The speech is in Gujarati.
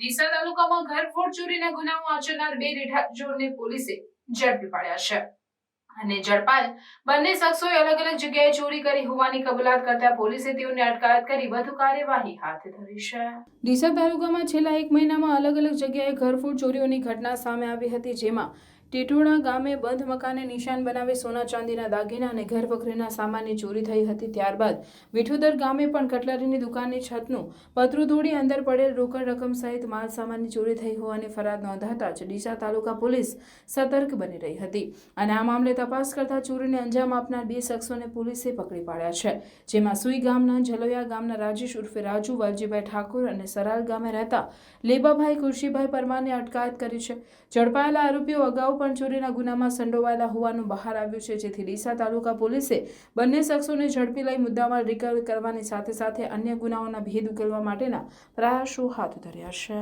ડીસા તાલુકામાં ઘરફોડ ચોરીના ગુનાઓ આચરનાર બે રેઢા પોલીસે ઝડપી પાડ્યા છે. અને ઝડપાયેલ બંને શખ્સોએ અલગ અલગ જગ્યાએ ચોરી કરી હોવાની કબૂલાત કરતા પોલીસે તેઓને અટકાયત કરી વધુ કાર્યવાહી હાથ ધરી છે. ડીસા તાલુકામાં છેલ્લા એક મહિનામાં અલગ અલગ જગ્યાએ ઘરફોડ ચોરીઓની ઘટના સામે આવી હતી, જેમાં ટીટોડા ગામે બંધ મકાને નિશાન બનાવી સોના ચાંદીના દાગીના અને ઘર વખરીના સામાનની ચોરી થઈ હતી ત્યારબાદ. વિઠોદર ગામે પણ કટલરીની દુકાનની છતનું પતરું તોડી અંદર પડેલ રોકડ રકમ સહિત માલ સામાનની ચોરી થઈ હોવાની ફરિયાદ નોંધાતા જ ડીસા તાલુકા પોલીસ સતર્ક બની રહી હતી અને આ મામલે તપાસ કરતા ચોરીને અંજામ આપનાર બે શખ્સોને પોલીસે પકડી પાડ્યા છે. જેમાં સુઈ ગામના જલોયા ગામના રાજેશ ઉર્ફે રાજુ, વાલજીભાઈ ઠાકોર અને સરાલ ગામે રહેતા લેબાભાઈ કુરશીભાઈ પરમારને અટકાયત કરી છે. ઝડપાયેલા આરોપીઓ અગાઉ પણ ચોરીના ગુનામાં સંડોવાયેલા હોવાનું બહાર આવ્યું છે. જેથી ડીસા તાલુકા પોલીસે બંને શખ્સોને ઝડપી લઈ મુદ્દામાં રિકવર કરવાની સાથે સાથે અન્ય ગુનાઓના ભેદ ઉકેલવા માટેના પ્રયાસો હાથ ધર્યા છે.